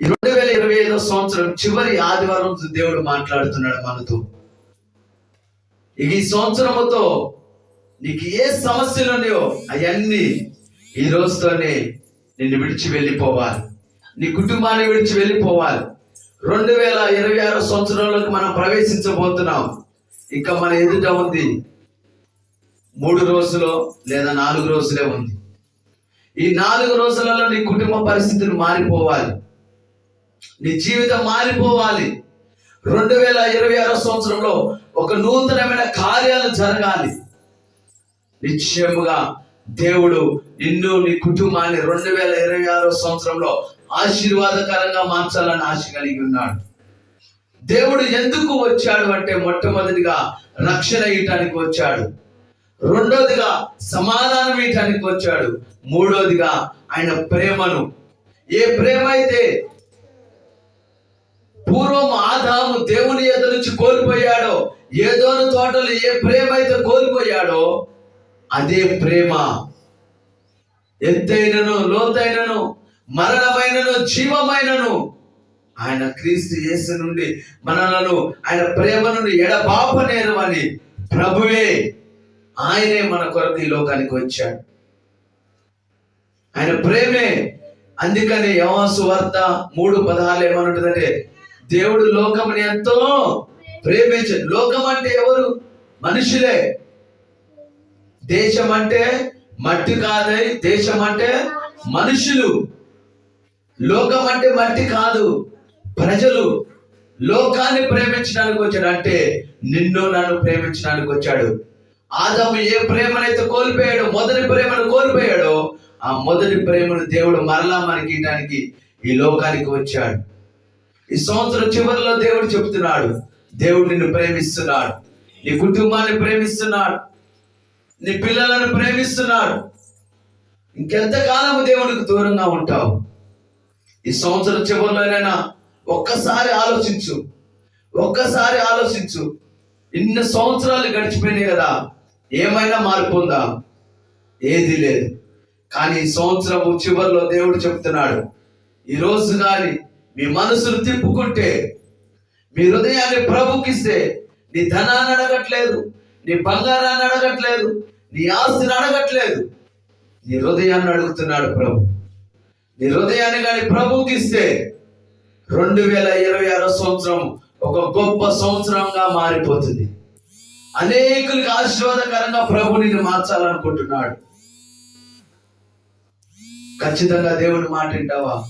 ఈ రెండు వేల ఇరవై ఐదో సంవత్సరం చివరి ఆదివారం దేవుడు మాట్లాడుతున్నాడు మనతో. ఇక ఈ సంవత్సరముతో నీకు ఏ సమస్యలు ఉన్నాయో అవన్నీ ఈ రోజుతోనే నిన్ను విడిచి వెళ్ళిపోవాలి. నీ కుటుంబాన్ని విడిచి వెళ్ళిపోవాలి. రెండు వేల ఇరవై ఆరో సంవత్సరంలోకి మనం ప్రవేశించబోతున్నాం. ఇంకా మన ఎదుట ఉంది మూడు రోజులు లేదా నాలుగు రోజులే ఉంది. ఈ నాలుగు రోజులలో నీ కుటుంబ పరిస్థితులు మారిపోవాలి. నీ జీవితం మారిపోవాలి. రెండు వేల ఇరవై ఆరో సంవత్సరంలో ఒక నూతనమైన కార్యాలు జరగాలి. నిశ్చయముగా దేవుడు నిన్ను నీ కుటుంబాన్ని రెండు వేల ఇరవై ఆరో సంవత్సరంలో ఆశీర్వాదకరంగా మార్చాలని ఆశ కలిగి ఉన్నాడు. దేవుడు ఎందుకు వచ్చాడు అంటే మొట్టమొదటిగా రక్షణ ఇయటానికి వచ్చాడు. రెండోదిగా సమాధానం ఇయటానికి వచ్చాడు. మూడోదిగా ఆయన ప్రేమను. ఏ ప్రేమ అయితే దేవుని ఎదురు నుంచి కోల్పోయాడో ఏదో తోటలు ఏ ప్రేమ అయితే కోల్పోయాడో అదే ప్రేమ. ఎంతైనను లోతైనను మరణమైనను జీవమైనను ఆయన క్రీస్తు యేసు నుండి మనలను ఆయన ప్రేమ నుండి ఎడబాపనేరు అని ప్రభువే ఆయనే మన కొరకు ఈ లోకానికి వచ్చాడు. ఆయన ప్రేమే. అందుకని యవాసు వార్త మూడు పదహారు ఏమనుంటుందంటే దేవుడు లోకముని ఎంతో ప్రేమించాడు. లోకం అంటే ఎవరు? మనుషులే. దేశం అంటే మట్టి కాదై దేశం అంటే మనుషులు. లోకం అంటే మట్టి కాదు ప్రజలు. లోకాన్ని ప్రేమించడానికి వచ్చాడు. అంటే నిన్ను నన్ను ప్రేమించడానికి వచ్చాడు. ఆదాము ఏ ప్రేమనైతే కోల్పోయాడో మొదటి ప్రేమను కోల్పోయాడో ఆ మొదటి ప్రేమను దేవుడు మరలా మనకి ఇవ్వడానికి ఈ లోకానికి వచ్చాడు. ఈ సంవత్సరం చివరిలో దేవుడు చెప్తున్నాడు దేవుడు నిన్ను ప్రేమిస్తున్నాడు నీ కుటుంబాన్ని ప్రేమిస్తున్నాడు నీ పిల్లలను ప్రేమిస్తున్నాడు. ఇంకెంతకాలం దేవునికి దూరంగా ఉంటావు? ఈ సంవత్సరం చివరిలోనైనా ఒక్కసారి ఆలోచించు ఒక్కసారి ఆలోచించు. ఇన్ని సంవత్సరాలు గడిచిపోయినాయి కదా ఏమైనా మార్పు ఉందా? ఏది లేదు. కానీ ఈ సంవత్సరం చివరిలో దేవుడు చెప్తున్నాడు ఈరోజు కానీ మీ మనసును తిప్పుకుంటే మీ హృదయాన్ని ప్రభుకిస్తే నీ ధనాన్ని అడగట్లేదు నీ బంగారాన్ని అడగట్లేదు నీ ఆస్తిని అడగట్లేదు. నీ హృదయాన్ని అడుగుతున్నాడు ప్రభు. నీ హృదయాన్ని కానీ ప్రభుకిస్తే రెండు వేల ఇరవై ఆరో సంవత్సరం ఒక గొప్ప సంవత్సరంగా మారిపోతుంది. అనేకులకు ఆశీర్వాదకరంగా ప్రభు నిన్ను మార్చాలనుకుంటున్నాడు. ఖచ్చితంగా దేవుని మాట వింటావా?